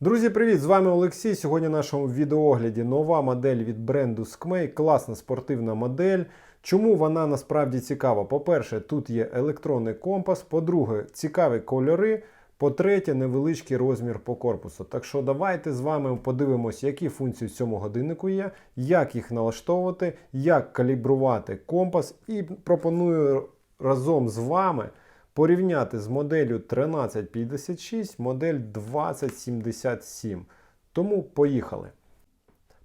Друзі, привіт! З вами Олексій. Сьогодні в нашому відеоогляді нова модель від бренду Skmei. Класна спортивна модель. Чому вона насправді цікава? По-перше, тут є електронний компас. По-друге, цікаві кольори. По-третє, невеличкий розмір по корпусу. Так що давайте з вами подивимось, які функції в цьому годиннику є, як їх налаштовувати, як калібрувати компас. І пропоную разом з вами порівняти з моделлю 1356 модель 2077. Тому поїхали.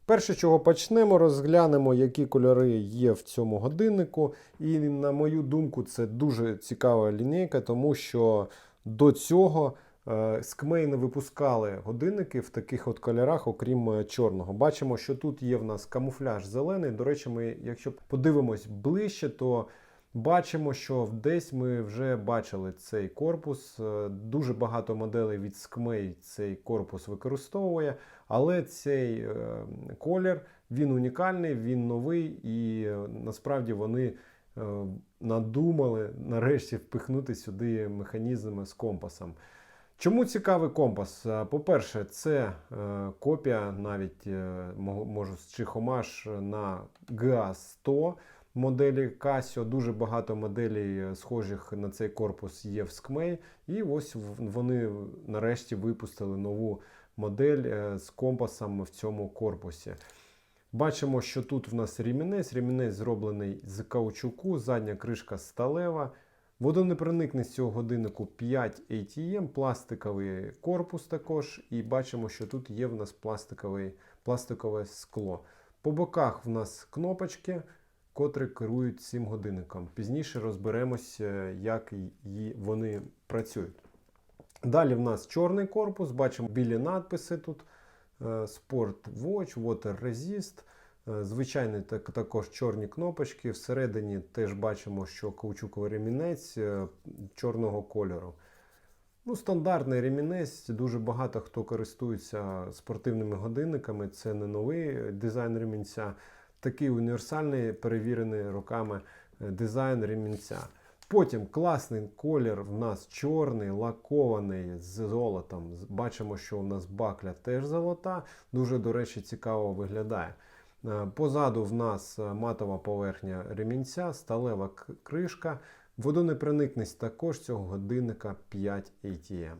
Перше, чого почнемо, розглянемо, які кольори є в цьому годиннику. І, на мою думку, це дуже цікава лінійка, тому що до цього е, Скмей не випускали годинники в таких от кольорах, окрім е, чорного. Бачимо, що тут є в нас камуфляж зелений. До речі, ми, якщо подивимось ближче, то Бачимо, що десь ми вже бачили цей корпус. Е, Дуже багато моделей від Skmei цей корпус використовує, але цей е, колір він унікальний, він новий, і е, насправді вони надумали нарешті впихнути сюди механізми з компасом. Чому цікавий компас? По-перше, це копія, навіть можу чи хомаж на GA100 моделі Casio. Дуже багато моделей, е, схожих на цей корпус, є в Skmei. І ось вони нарешті випустили нову модель е, з компасом в цьому корпусі. Бачимо, що тут в нас ремінець. Ремінець зроблений з каучуку, задня кришка сталева. Водонепроникність цього годиннику 5 ATM, пластиковий корпус також. І бачимо, що тут є в нас пластикове скло. По боках в нас кнопочки, котрі керують цим годинником. Пізніше розберемося, як вони працюють. Далі в нас чорний корпус, бачимо білі надписи тут. е, Sport Watch, Water Resist. Е, Звичайні так, також чорні кнопочки. Всередині теж бачимо, що каучуковий ремінець е, чорного кольору. Ну, стандартний ремінець. Дуже багато хто користується спортивними годинниками. Це не новий дизайн ремінця. Такий універсальний, перевірений роками е, дизайн ремінця. Потім класний колір в нас чорний, лакований з золотом. Бачимо, що у нас бакля теж золота. Дуже, до речі, цікаво виглядає. Е, Позаду в нас е, матова поверхня ремінця, сталева кришка. Водонепроникність також цього годинника 5 ATM.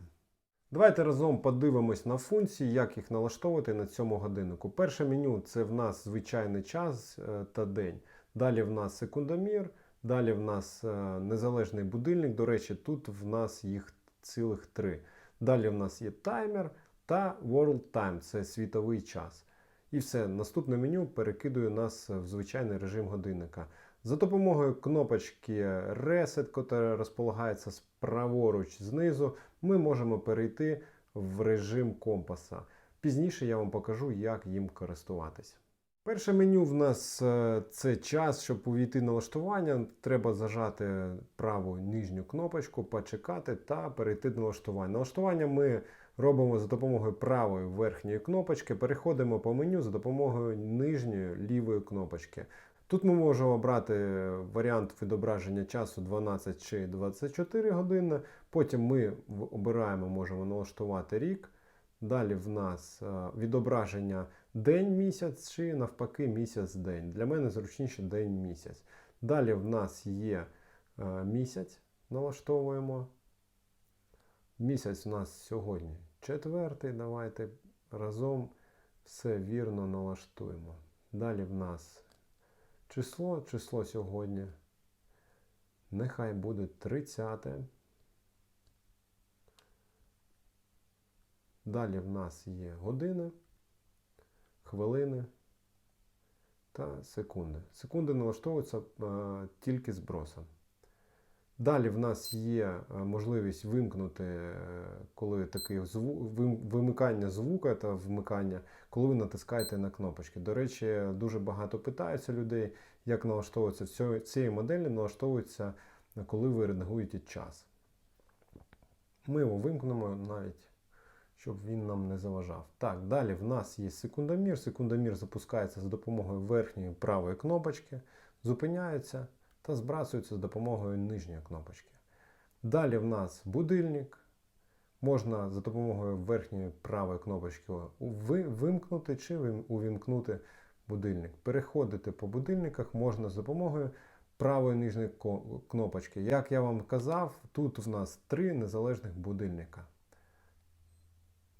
Давайте разом подивимось на функції, як їх налаштовувати на цьому годиннику. Перше меню це в нас звичайний час е, та день. Далі в нас секундомір, далі в нас е, незалежний будильник. До речі, тут в нас їх цілих три. Далі в нас є таймер та World Time це світовий час. І все, наступне меню перекидує нас в звичайний режим годинника. За допомогою кнопочки Reset, яка розполагається праворуч знизу, ми можемо перейти в режим компаса. Пізніше я вам покажу, як їм користуватися. Перше меню в нас е, це час, щоб увійти в налаштування. Треба зажати праву нижню кнопочку, почекати та перейти до налаштування. Налаштування ми робимо за допомогою правої верхньої кнопочки, переходимо по меню за допомогою нижньої лівої кнопочки. Тут ми можемо обрати варіант відображення часу 12 чи 24 години. Потім ми обираємо, можемо налаштувати рік. Далі в нас е, відображення день місяць чи навпаки місяць день. Для мене зручніше день місяць. Далі в нас є е, місяць, налаштовуємо. Місяць у нас сьогодні четвертий. Давайте разом все вірно налаштуємо. Далі в нас число, число сьогодні. Нехай буде 30. Далі в нас є години, хвилини та секунди. Секунди налаштовуються а, тільки збросом. Далі в нас є е, можливість вимкнути, е, коли таке зву- вимикання звука та вмикання, коли ви натискаєте на кнопочки. До речі, дуже багато питаються людей, як налаштовується цієї моделі, налаштовується, коли ви редагуєте час. Ми його вимкнемо навіть, щоб він нам не заважав. Так, далі в нас є секундомір. Секундомір запускається за допомогою верхньої правої кнопочки, зупиняється та збрасується з допомогою нижньої кнопочки. Далі в нас будильник. можна за допомогою верхньої правої кнопочки вимкнути чи увімкнути будильник. Переходити по будильниках можна за допомогою правої нижньої кнопочки. Як я вам казав, тут в нас три незалежних будильника.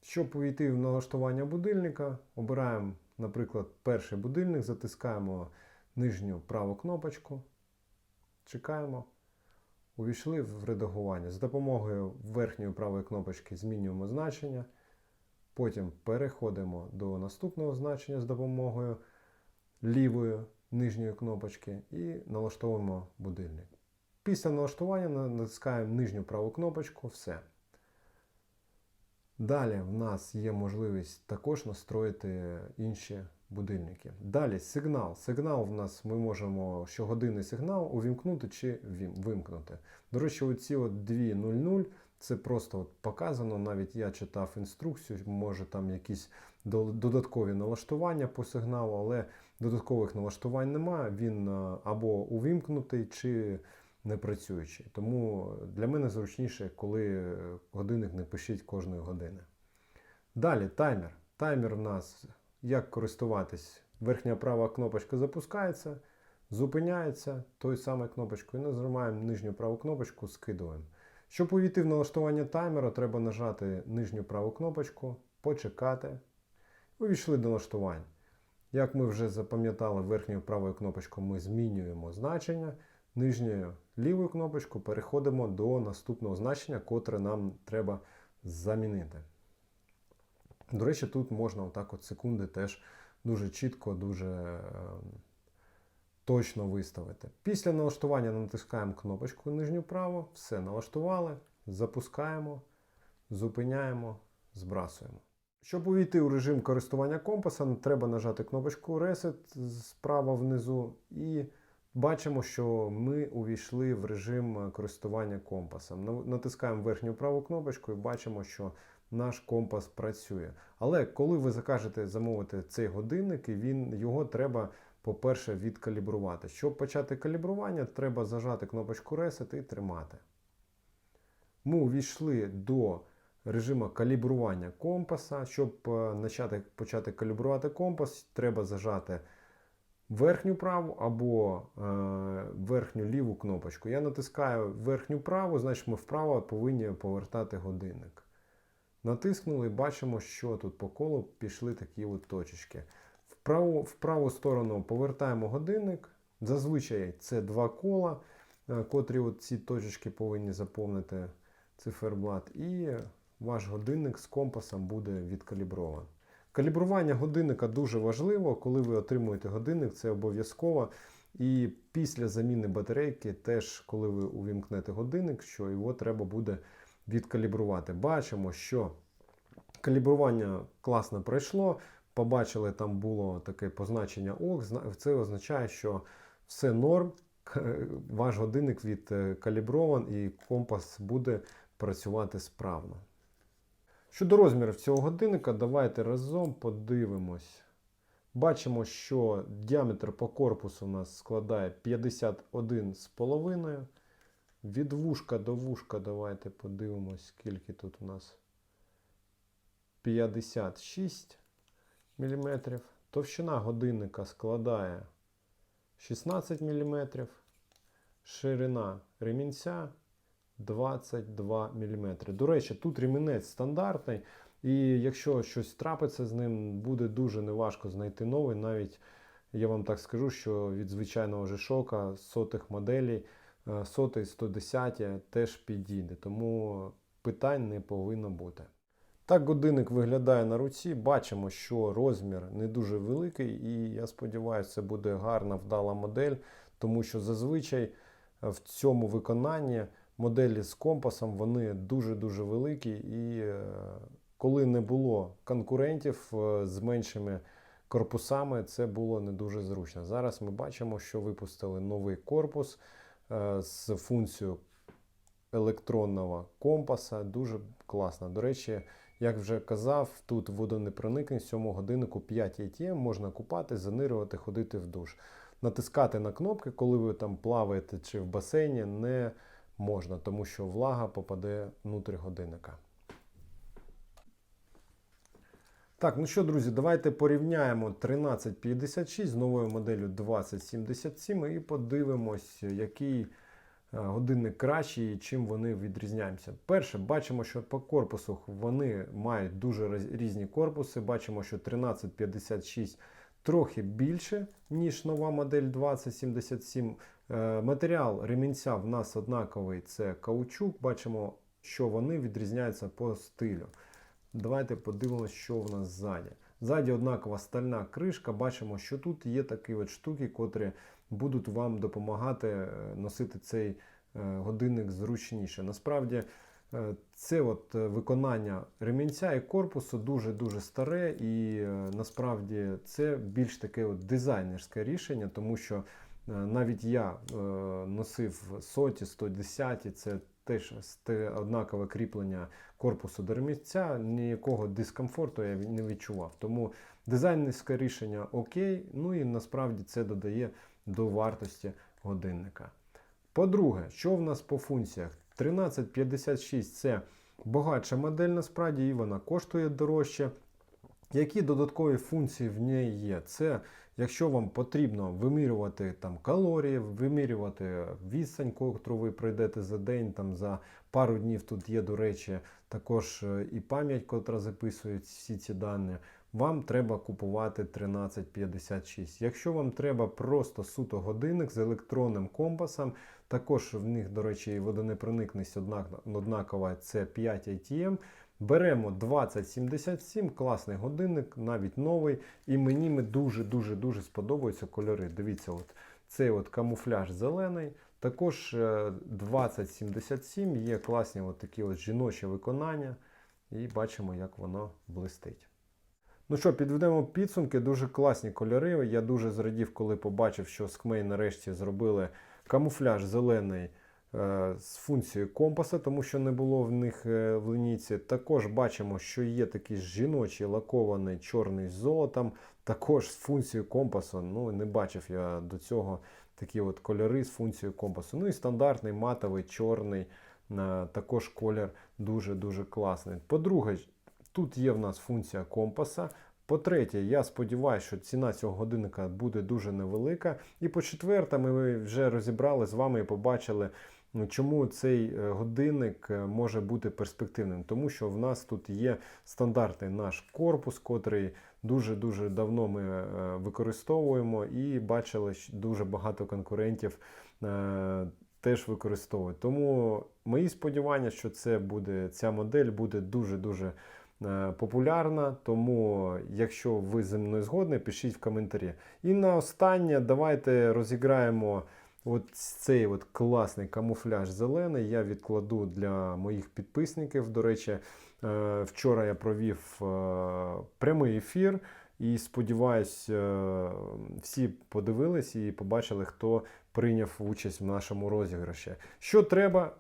Щоб увійти в налаштування будильника, обираємо, наприклад, перший будильник, затискаємо нижню праву кнопочку, чекаємо. Увійшли в редагування. За допомогою верхньої правої кнопочки змінюємо значення. Потім переходимо до наступного значення з допомогою лівої нижньої кнопочки і налаштовуємо будильник. Після налаштування натискаємо нижню праву кнопочку, все. Далі в нас є можливість також настроїти інші будильники. Далі сигнал. Сигнал в нас ми можемо щогодинний сигнал увімкнути чи вимкнути. До речі, оці от 2.00 це просто от показано. Навіть я читав інструкцію, може там якісь додаткові налаштування по сигналу, але додаткових налаштувань немає. Він е, або увімкнутий чи не працюючий. Тому для мене зручніше, коли е, годинник не пишіть кожної години. Далі таймер. Таймер в нас як користуватись. Верхня права кнопочка запускається, зупиняється тою самою кнопочкою. І нажимаємо нижню праву кнопочку, скидуємо. Щоб увійти в налаштування таймера, треба нажати нижню праву кнопочку, почекати. Увійшли до налаштувань. Як ми вже запам'ятали, верхньою правою кнопочкою ми змінюємо значення. Нижньою лівою кнопочкою переходимо до наступного значення, котре нам треба замінити. До речі, тут можна отак от секунди теж дуже чітко, дуже е, точно виставити. Після налаштування натискаємо кнопочку нижню праву, все налаштували, запускаємо, зупиняємо, збрасуємо. Щоб увійти у режим користування компасом, треба нажати кнопочку Reset справа внизу і бачимо, що ми увійшли в режим користування компасом. Натискаємо верхню праву кнопочку і бачимо, що наш компас працює. Але коли ви закажете замовити цей годинник, і він, його треба, по-перше, відкалібрувати. Щоб почати калібрування, треба зажати кнопочку Reset і тримати. Ми увійшли до режиму калібрування компаса. Щоб е, почати, почати калібрувати компас, треба зажати верхню праву або е, верхню ліву кнопочку. Я натискаю верхню праву, значить ми вправо повинні повертати годинник. Натиснули бачимо, що тут по колу пішли такі от точечки. В праву, в праву сторону повертаємо годинник. Зазвичай це два кола, е, котрі от ці точечки повинні заповнити циферблат. І ваш годинник з компасом буде відкалібрований. Калібрування годинника дуже важливо. Коли ви отримуєте годинник, це обов'язково. І після заміни батарейки, теж коли ви увімкнете годинник, що його треба буде відкалібрувати. Бачимо, що калібрування класно пройшло. Побачили, там було таке позначення ОК. Це означає, що все норм, ваш годинник відкаліброван і компас буде працювати справно. Щодо розмірів цього годинника, давайте разом подивимось. Бачимо, що діаметр по корпусу у нас складає 51,5. Від вушка до вушка давайте подивимось, скільки тут у нас 56 мм. Товщина годинника складає 16 мм. Ширина ремінця 22 мм. До речі, тут ремінець стандартний, і якщо щось трапиться з ним, буде дуже неважко знайти новий. Навіть я вам так скажу, що від звичайного G-Shock сотих моделей, е, сотий 110 теж підійде, тому питань не повинно бути. Так годинник виглядає на руці. Бачимо, що розмір не дуже великий, і я сподіваюся, це буде гарна вдала модель, тому що зазвичай е, в цьому виконанні моделі з компасом вони дуже-дуже великі. І е, коли не було конкурентів е, з меншими корпусами, це було не дуже зручно. Зараз ми бачимо, що випустили новий корпус е, з функцією електронного компаса. Дуже класно. До речі, як вже казав, тут водонепроникність в цьому годиннику 5 ATM, можна купати, занирювати, ходити в душ. Натискати на кнопки, коли ви там плаваєте чи в басейні, не можна, тому що влага попаде внутрі годинника. Так, ну що, друзі, давайте порівняємо 1356 з новою моделлю 2077 і подивимось, який е, годинник кращий і чим вони відрізняються. Перше, бачимо, що по корпусу вони мають дуже різні корпуси. Бачимо, що 1356 трохи більше, ніж нова модель 2077. Е, Матеріал ремінця в нас однаковий, це каучук. Бачимо, що вони відрізняються по стилю. Давайте подивимося, що в нас ззаді. Ззаді однакова стальна кришка. Бачимо, що тут є такі от штуки, котрі будуть вам допомагати е, носити цей е, годинник зручніше. Насправді, е, це от виконання ремінця і корпусу дуже-дуже старе, і насправді це більш таке от дизайнерське рішення, тому що навіть я е, носив соті, 110, це теж однакове кріплення корпусу до ремінця, ніякого дискомфорту я не відчував. Тому дизайнерське рішення окей, ну і насправді це додає до вартості годинника. По-друге, що в нас по функціях? 1356 це багатша модель насправді, і вона коштує дорожче. Які додаткові функції в ній є? Це якщо вам потрібно вимірювати там калорії, вимірювати відстань, котру ви пройдете за день, там за пару днів тут є, до речі, також е, і пам'ять, котра записує всі ці дані. Вам треба купувати 1356. Якщо вам треба просто суто годинник з електронним компасом, також в них, до речі, водонепроникність однак- однакова, це 5 ATM. Беремо 2077, класний годинник, навіть новий. І мені дуже-дуже дуже сподобаються кольори. Дивіться, от цей от камуфляж зелений. Також е, 2077 є класні от такі от жіночі виконання. І бачимо, як воно блистить. Ну що, підведемо підсумки. Дуже класні кольори. Я дуже зрадів, коли побачив, що Скмей нарешті зробили камуфляж зелений е, з функцією компаса, тому що не було в них е, в лінійці. Також бачимо, що є такий жіночий лакований чорний з золотом, також з функцією компасу. Ну, не бачив я до цього такі от кольори з функцією компасу. Ну і стандартний матовий чорний, е, також колір дуже-дуже класний. По-друге, Тут є в нас функція компаса. По-третє, я сподіваюся, що ціна цього годинника буде дуже невелика. І по-четверте, ми вже розібрали з вами і побачили, чому цей е, годинник е, може бути перспективним. Тому що в нас тут є стандартний наш корпус, котрий дуже-дуже давно ми е, використовуємо, і бачили, що дуже багато конкурентів. Теж використовують. Тому мої сподівання, що це буде, ця модель буде дуже-дуже популярна. Тому, якщо ви зі мною згодні, пишіть в коментарі. І на останнє давайте розіграємо от цей от класний камуфляж зелений. Я відкладу для моїх підписників. До речі, е, вчора я провів е, прямий ефір. І сподіваюсь, е, всі подивились і побачили, хто прийняв участь в нашому розіграші. Що треба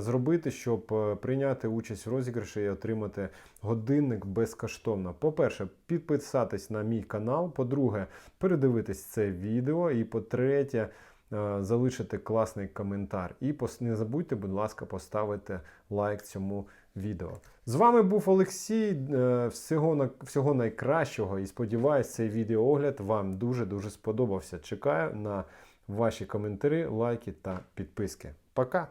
зробити, щоб прийняти участь в розіграші і отримати годинник безкоштовно? По-перше, підписатись на мій канал. По-друге, передивитись це відео. І по-третє, залишити класний коментар. І не забудьте, будь ласка, поставити лайк цьому відео. З вами був Олексій. Е, Всього, всього найкращого і сподіваюсь, цей відеоогляд вам дуже-дуже сподобався. Чекаю на ваші коментарі, лайки та підписки. Пока!